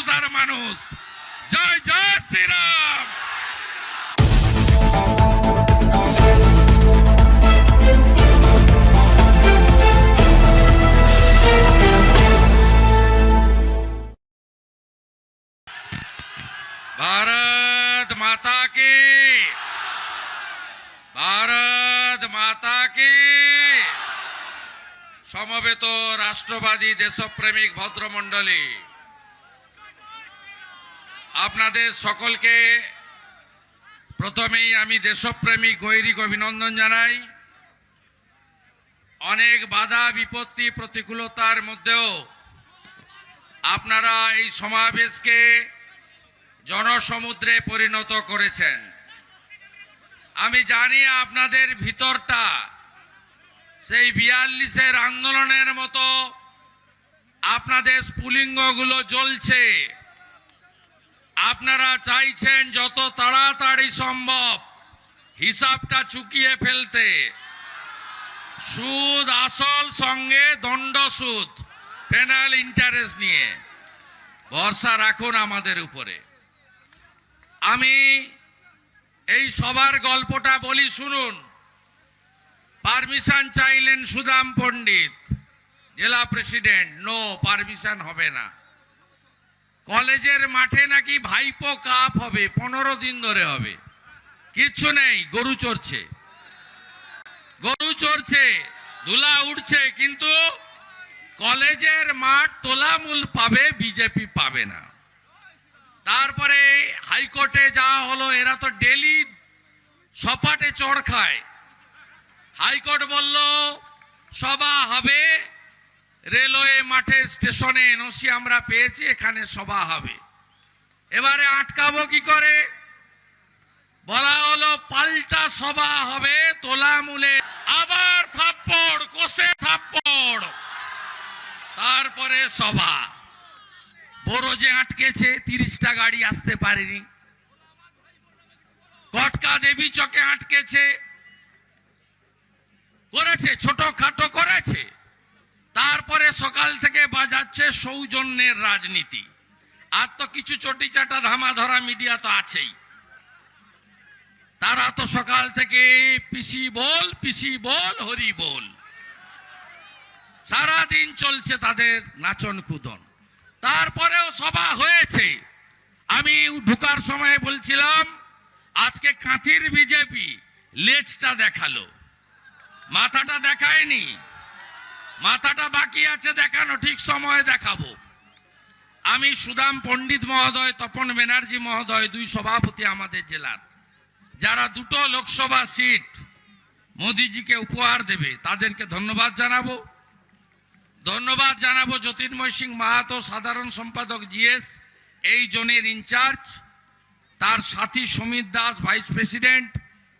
মানুষ আর মানুষ জয় জয় শ্রীরাম भारत माता की ভারত মাতা কি সমবেত রাষ্ট্রবাদী দেশপ্রেমিক ভদ্রমণ্ডলী আপনাদের সকলকে প্রথমেই আমি দেশপ্রেমিক গৈরিক অভিনন্দন জানাই। অনেক বাধা, বিপত্তি, প্রতিকূলতার মধ্যেও আপনারা এই সমাবেশকে জনসমুদ্রে পরিণত করেছেন। আমি জানি আপনাদের ভিতরটা সেই বিয়াল্লিশের আন্দোলনের মতো আপনাদের স্ফুলিঙ্গগুলো জ্বলছে। আপনারা চাইছেন যত তাড়াতাড়ি সম্ভব হিসাবটা চুকিয়ে ফেলতে। সুদ আসল সঙ্গে দণ্ড সুদ পেনাল ইন্টারেস্ট নিয়ে। ভরসা রাখুন আমাদের উপরে। আমি এই সবার গল্পটা বলি, শুনুন। পারমিশন চাইলেন সুদাম পণ্ডিত, জেলা প্রেসিডেন্ট। নো, পারমিশন হবে না। কলেজের মাঠে নাকি ভাইপো কাপ হবে, পনেরো দিন ধরে হবে। কিচ্ছু নেই, গরু চড়ছে। গরু চড়ছে ধুলা উঠছে কিন্তু কলেজের মাঠ তোলামূল পাবে, বিজেপি পাবে না। তারপরে হাইকোর্টে যাওয়া হলো, এরা তো ডেলি সপাটে চড় খায়। হাইকোর্ট বলল, সভা হবে রেলওয়ে মাঠের স্টেশনে এনওসি আমরা পেয়েছি, এখানে সভা হবে। এবারে আটকাবো কি করে? বলা হলো পাল্টা সভা হবে, তোলামূলে আবার থাপ্পড়, কষে থাপ্পড়। তারপরে সভা। বড় যে আটকেছে, তিরিশটা গাড়ি আসতে পারেনি। কটকা দেবী চকে আটকেছে। করেছে ছোট খাটো করেছে। তারপরে সকাল থেকে বাজাচ্ছে সৌজন্যের রাজনীতি। আর তো কিছু চটি চাটা ধামা ধরা মিডিয়া তো আছেই। তারা তো সকাল থেকে পিসি বল পিসি বল, হরি বল। সারা দিন চলছে তাদের নাচন কুদন। তারপরেও সভা হয়েছে। আমি ঢুকার সময় বলছিলাম, আজকে কাঁথির বিজেপি লেজটা দেখাল। মাথাটা দেখায়নি। মাথাটা বাকি আছে দেখানো, ঠিক সময়ে দেখাবো। আমি সুদাম পণ্ডিত মহোদয়, তপন ব্যানার্জি মহোদয়, দুই সভাপতি আমাদের জেলার। যারা দুটো লোকসভা সিট মোদিজিকে উপহার দেবে, তাদেরকে ধন্যবাদ জানাব। ধন্যবাদ জানাব জ্যোতির্ময় সিং মাহাতো, সাধারণ সম্পাদক জিএস, এই জোনের ইনচার্জ, তার সাথী Samir Das, vice president,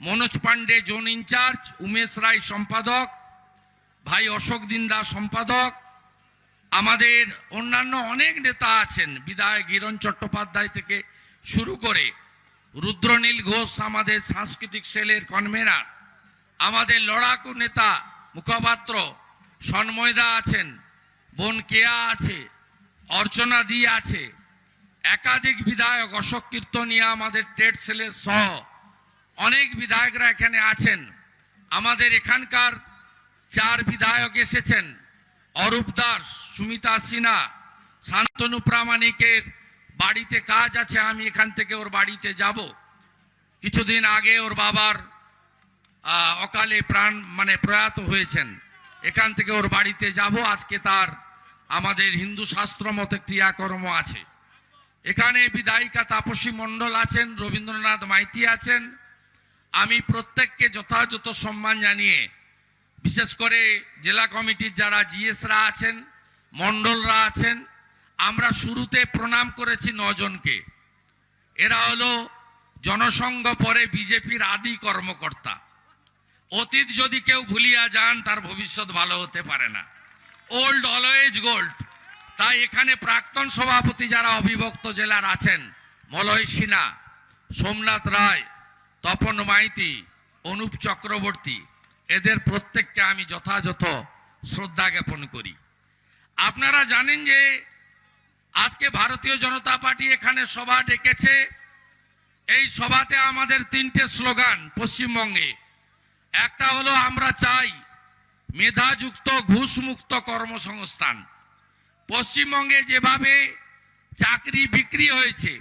Manoj Pandey zone incharge, Umesh Roy, সম্পাদক ভাই অশোক দিন্দা সম্পাদক, আমাদের অন্যান্য অনেক নেতা আছেন, বিধায়ক গিরণ চট্টোপাধ্যায় থেকে শুরু করে রুদ্রনীল ঘোষ, আমাদের সাংস্কৃতিক সেলের কনভেনার, আমাদের লড়াকু নেতা মুখপাত্র সন্ময়দা আছেন, বোন কেয়া আছে, অর্চনা দি আছে, একাধিক বিধায়ক, অশোক কীর্তনিয়া, আমাদের ট্রেড সেলের সহ অনেক বিধায়করা এখানে আছেন। আমাদের এখানকার চার বিধায়ক এসেছেন, অরূপ দাস, সুমিতা সিনহা, শান্তনু প্রামাণিকের বাড়িতে কাজ আছে, আমি এখান থেকে ওর বাড়িতে যাব। কিছুদিন আগে ওর বাবার অকালে প্রাণ মানে প্রয়াত হয়েছেন। এখান থেকে ওর বাড়িতে যাব, আজকে তার আমাদের হিন্দু শাস্ত্র মতে ক্রিয়াকর্ম আছে। এখানে বিধায়িকা তাপসী মণ্ডল আছেন, রবীন্দ্রনাথ মাইতি আছেন। আমি প্রত্যেককে যথাযথ সম্মান জানিয়ে বিশেষ করে জেলা কমিটির যারা জিএসরা আছেন, মণ্ডলরা আছেন, আমরা শুরুতে প্রণাম করেছি নজনকে। এরা হলো জনসংঘ পরে বিজেপির আদি কর্মকর্তা। অতীত যদি কেউ ভুলিয়া যান, তার ভবিষ্যৎ ভালো হতে পারে না। ওল্ড অলওয়েজ গোল্ড তাই এখানে প্রাক্তন সভাপতি যারা অবিভক্ত জেলার আছেন, মলয় সিনহা, সোমনাথ রায়, তপন মাইতি, অনুপ চক্রবর্তী এদের প্রত্যেককে আমি যথাযথ শ্রদ্ধা জ্ঞাপন করি। আপনারা জানেন যে আজকে ভারতীয় জনতা পার্টি এখানে সভা ডেকেছে। এই সভাতে আমাদের তিনটে স্লোগান পশ্চিমবঙ্গে। একটা হলো, আমরা চাই মেধাযুক্ত, ঘুষমুক্ত কর্মসংস্থান। পশ্চিমবঙ্গে যেভাবে চাকরি বিক্রি হয়েছে,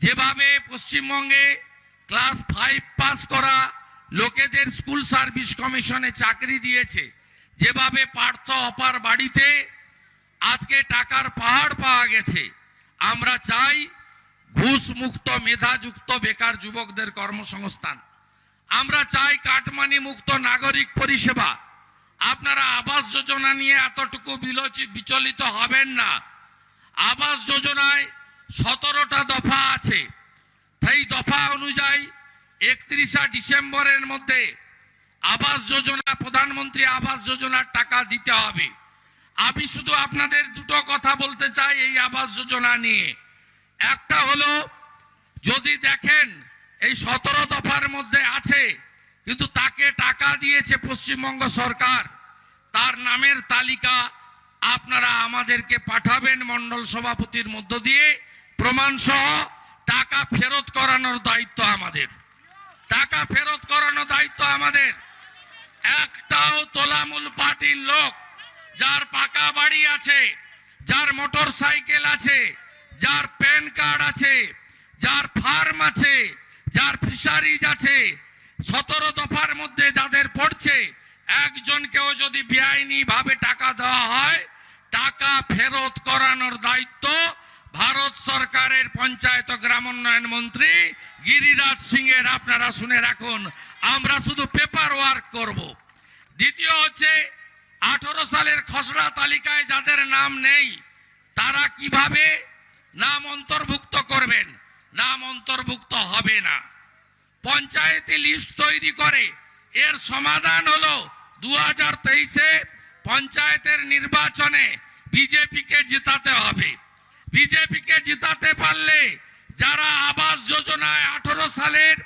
যেভাবে পশ্চিমবঙ্গে ক্লাস ফাইভ পাস করা লোকেদের স্কুল সার্ভিস কমিশনে চাকরি দিয়েছে। যেভাবে পার্থ অপার বাড়িতে আজকে টাকার পাহাড় পাওয়া গেছে, আমরা চাই ঘুষ মুক্ত মেধাযুক্ত, বেকার যুবকদের কর্মসংস্থান। আমরা চাই কাটমানি মুক্ত নাগরিক পরিষেবা। আপনারা আবাস যোজনা নিয়ে এতটুকু বিচলিত হবেন না। আবাস যোজনায় সতেরোটা দফা আছে। সেই দফা অনুযায়ী একত্রিশা ডিসেম্বরের মধ্যে আবাস যোজনা, প্রধানমন্ত্রী আবাস যোজনার টাকা দিতে হবে। আমি শুধু আপনাদের দুটো কথা বলতে চাই এই আবাস যোজনা নিয়ে। একটা হলো, যদি দেখেন এই সতেরো দফার মধ্যে আছে, কিন্তু তাকে টাকা দিয়েছে পশ্চিমবঙ্গ সরকার, তার নামের তালিকা আপনারা আমাদেরকে পাঠাবেন মন্ডল সভাপতির মধ্য দিয়ে। প্রমাণ সহ টাকা ফেরত করানোর দায়িত্ব আমাদের। টাকা ফেরত করানোর দায়িত্ব আমাদের। একটাও তোলামূল পার্টির লোক যার পাকা বাড়ি আছে, যার মোটর সাইকেল আছে, যার প্যান কার্ড আছে, যার ফার্ম আছে, যার ফিশারিজ আছে, সতেরো দফার মধ্যে যাদের পড়ছে, একজনকেও যদি বেআইনি ভাবে টাকা দেওয়া হয়, টাকা ফেরত করানোর দায়িত্ব সরকারের পঞ্চায়েত গ্রাম উন্নয়ন মন্ত্রী গিরিরাজ সিং এর আপনারা শুনে রাখুন, আমরা শুধু পেপার ওয়ার্ক করব। দ্বিতীয় হচ্ছে, আঠারো সালের খসড়া তালিকায় যাদের নাম নেই, তারা কীভাবে নাম অন্তর্ভুক্ত করবেন? নাম অন্তর্ভুক্ত হবে না। পঞ্চায়েতে লিস্ট তৈরি করে, এর সমাধান হলো দু হাজার তেইশে পঞ্চায়েতের নির্বাচনে বিজেপিকে জেতাতে হবে। বিজেপিকে জেতাতে পারলে যারা আবাস যোজনায় আঠারো সালের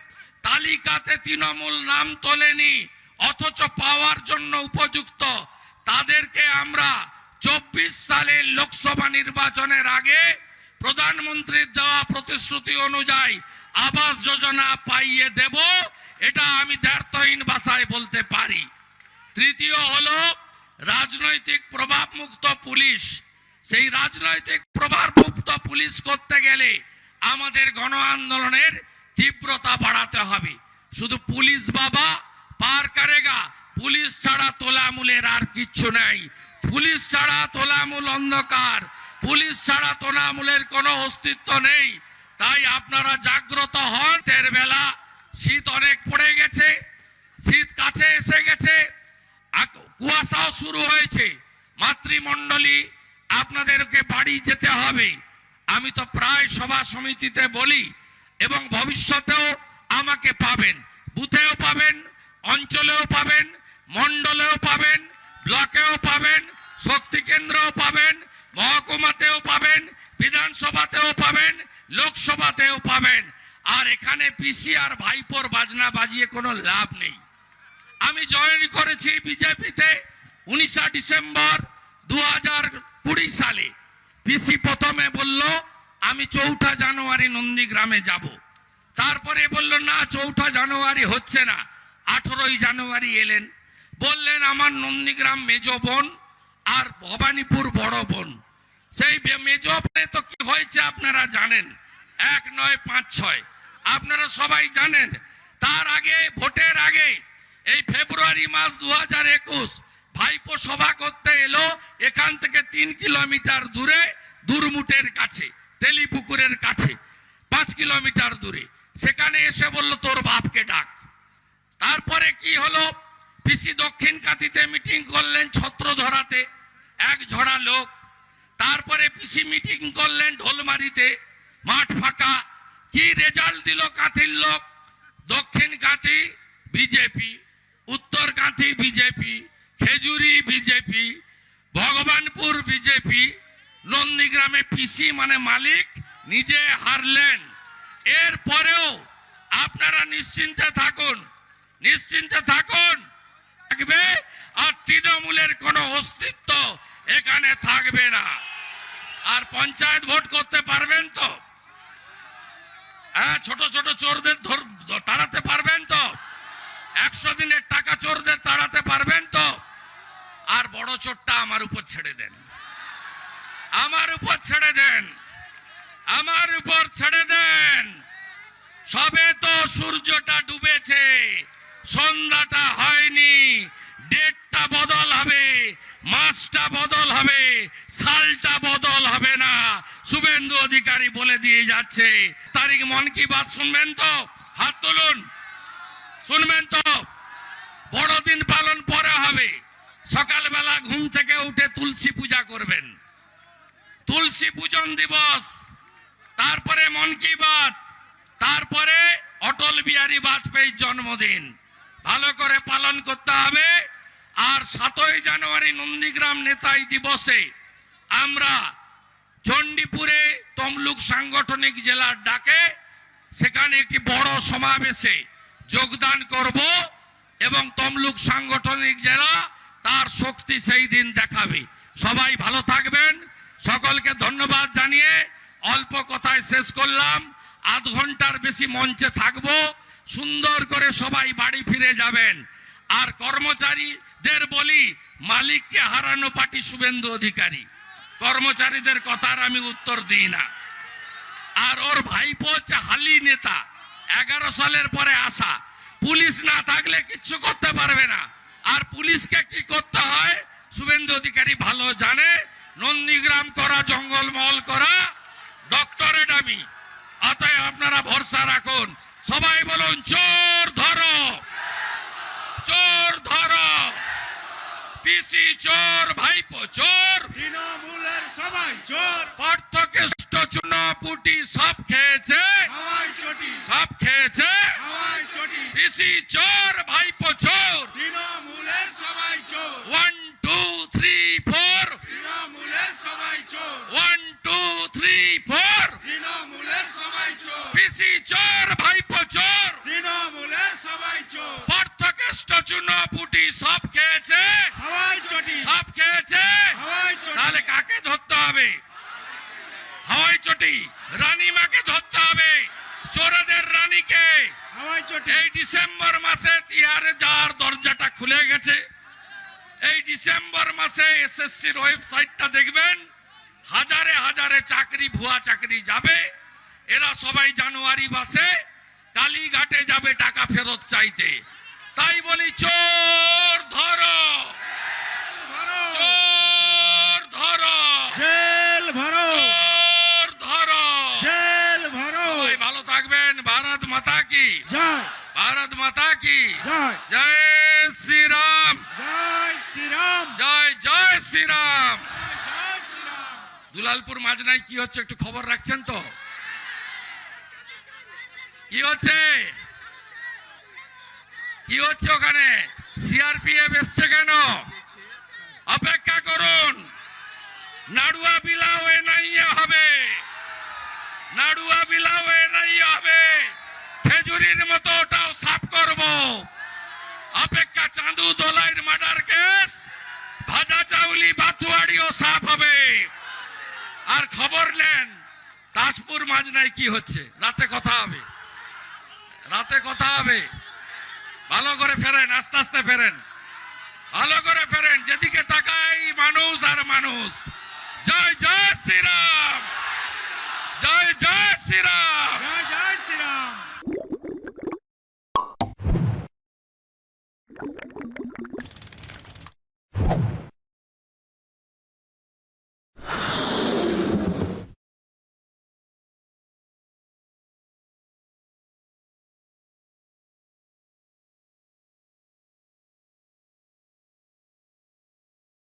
তালিকাতে তৃণমূল নাম তোলেনি, অথচ পাওয়ার জন্য উপযুক্ত, তাদেরকে আমরা চব্বিশ সালের লোকসভা নির্বাচনের আগে প্রধানমন্ত্রীর দেওয়া প্রতিশ্রুতি অনুযায়ী আবাস যোজনা পাইয়ে দেব, এটা আমি দ্ব্যর্থহীন ভাষায় বলতে পারি। তৃতীয় হলো, রাজনৈতিক প্রভাবমুক্ত পুলিশ। সেই রাজনৈতিক প্রভাব মুক্ত পুলিশ করতে গেলে আমাদের গণ আন্দোলনের তীব্রতা বাড়াতে হবে। শুধু পুলিশ বাবা, পার কারেগা, পুলিশ ছাড়া তোলামূলের আর কিচ্ছু নাই। পুলিশ ছাড়া তোলামূল অন্ধকার, পুলিশ ছাড়া তোলামূলের কোনো অস্তিত্ব নেই। তাই আপনারা জাগ্রত হন তের বেলা শীত অনেক পড়ে গেছে, শীত কাছে এসে গেছে। কুয়াশাও শুরু হয়েছে। মাতৃমণ্ডলী আপনাদেরকে বাড়ি যেতে হবে। আমি তো প্রায় সভা সমিতিতে বলি এবং ভবিষ্যতেও আমাকে পাবেন। বুথেও পাবেন, অঞ্চলেও পাবেন, মণ্ডলেও পাবেন, ব্লকেও পাবেন শক্তি কেন্দ্রেও পাবেন, মহকুমাতেও পাবেন, বিধানসভাতেও পাবেন, লোকসভাতেও পাবেন। আর এখানে পিসি আর ভাইপোর বাজনা বাজিয়ে কোনো লাভ নেই। আমি জয়েন করেছি বিজেপিতে উনিশা ডিসেম্বর দু হাজার কুড়ি সালে পিসি প্রথমে বলল, আমি চৌঠা জানুয়ারি নন্দীগ্রামে যাব। তারপরে বলল, না, চৌঠা জানুয়ারি হচ্ছে না। আঠেরোই জানুয়ারি এলেন। বললেন, আমার নন্দীগ্রাম মেজ বোন আর ভবানীপুর বড় বোন। সেই মেজ বোনে তো কি হয়েছে আপনারা জানেন? এক নয়, পাঁচ ছয়। আপনারা সবাই জানেন, তার আগে, ভোটের আগে এই ফেব্রুয়ারি মাস দু হাজার একুশ ভাইপো সভা করতে এলো, এখান থেকে তিন কিলোমিটার দূরে দুরমুটের কাছে, তেলিপুকুরের কাছে, পাঁচ কিলোমিটার দূরে। সেখানে এসে বলল, তোর বাপকে ডাক। তারপরে কি হলো? পিসি দক্ষিণ কাতিতে মিটিং করলেন ছত্র ধরাতে এক ঝড়া লোক। তারপরে পিসি মিটিং করলেন ঢোলমারিতে, মাঠ ফাঁকা। কি রেজাল্ট দিল কাঁথির লোক? দক্ষিণ কাঁথি বিজেপি, উত্তর Kanthi BJP. Khejuri BJP, Bhagabanpur BJP, নন্দীগ্রামে পিসি মানে মালিক, নিজে হারলেন। এর পরেও আপনারা নিশ্চিন্তে থাকুন নিশ্চিন্তে থাকুন, থাকবে আর তৃণমূলের কোনো অস্তিত্ব এখানে থাকবে না। আর পঞ্চায়েত ভোট করতে পারবেন তো? হ্যাঁ ছোট ছোট চোরদের তাড়াতে পারবেন তো? একশো দিনের টাকা চোরদের তাড়াতে পারবেন তো? আর বড় চোরটা আমার উপর ছেড়ে দেন। আমার উপর ছেড়ে দেন। আমার উপর ছেড়ে দেন। সবে তো সূর্যটা ডুবেছে, সন্ধ্যাটা হয়নি, ডেটটা বদল হবে, মাসটা বদল হবে, সালটা বদল হবে না। শুভেন্দু অধিকারী বলে দিয়ে যাচ্ছে। তারিখ মন কি বাত শুনবেন তো? হাত তুলুন। শুনবেন তো? বড়দিন পালন পরে হবে। সকালবেলা ঘুম থেকে উঠে তুলসী পূজা করবেন। তুলসী পূজন দিবস, তারপরে মন কি বাত, তারপরে অটল বিহারী বাজপেয়ীর জন্মদিন। ভালো করে পালন করতে হবে। আর সাতই জানুয়ারি নন্দীগ্রাম নেতাই দিবসে আমরা চণ্ডীপুরে তমলুক সাংগঠনিক জেলার ডাকে সেখানে একটি বড় সমাবেশে যোগদান করব এবং তমলুক সাংগঠনিক জেলা তার শক্তি সেই দিন দেখাবে। সবাই ভালো থাকবেন। সকলকে ধন্যবাদ জানিয়ে অল্প কথায় শেষ করলাম। আধ ঘণ্টার বেশি মঞ্চে থাকব। সুন্দর করে সবাই বাড়ি ফিরে যাবেন। আর কর্মচারীদের বলি, মালিককে হারানো পার্টি শুভেন্দু অধিকারী। কর্মচারীদের কথার আমি উত্তর দিই না। আর ওর ভাইপো হচ্ছে হালি নেতা। এগারো সালের পরে আসা। পুলিশ না থাকলে কিচ্ছু করতে পারবে না। আর পুলিশকে কি করতে হয়? শুভেন্দু অধিকারী ভালো জানে নন্দীগ্রাম করা জঙ্গলমহল করা ডক্টরেট আমি। অতএব আপনারা ভরসা রাখুন। সবাই বলুন চোর ধরো। চোর ধরো। পিসি চোর ভাইপো চোর। তৃণমূলের সবাই চোর। পার্থকেষ্ট চুন পুটি সব খেয়েছে হাওয়াই চটি সব খেয়েছে হাওয়াই চটি পিসি চোর ভাইপো চোর তৃণমূলের সবাই চোর ওয়ান টু থ্রি খুলে গেছে। এই ডিসেম্বর মাসে এসএসসির ওয়েবসাইটটা দেখবেন হাজারে হাজারে চাকরি ভুয়া চাকরি যাবে। এরা সবাই জানুয়ারি মাসে কালীঘাটে যাবে টাকা ফেরত চাইতে। তাই বলি চোর ধরো। চোর ধরো। জেল ভরো। চোর ধরো। জেল ভরো। ভালো থাকবেন। ভারত মাতা কি? জয়। ভারত মাতা কি? জয়। জয় শ্রীরাম জয় শ্রীরাম জয় জয় শ্রীরাম জয় শ্রীরাম দুলালপুর মাঝনাই কি হচ্ছে একটু খবর রাখছেন তো? কি হচ্ছে? কি হচ্ছে ওখানে? সিআরপিএফ এসছে কেন? অপেক্ষা করুন। নাড়ুয়া বিলাও এ নাই হবে। নাড়ুয়া বিলাও এ নাই হবে। খেজুরির মতো ওটাও সাফ করব। অপেক্ষা চাঁদু দোলাইয়ের মার্ডার কেস, ভাজা চাউলি বাতুয়াড়িও সাফ হবে। আর খবর নেন, তাজপুর মাজনায় কি হচ্ছে? রাতে কথা হবে। রাতে কথা হবে। ভালো করে ফেরেন, আস্তে আস্তে ফেরেন। ভালো করে ফেরেন, যেদিকে তাকাই মানুষ আর মানুষ। জয় জয় শ্রীরাম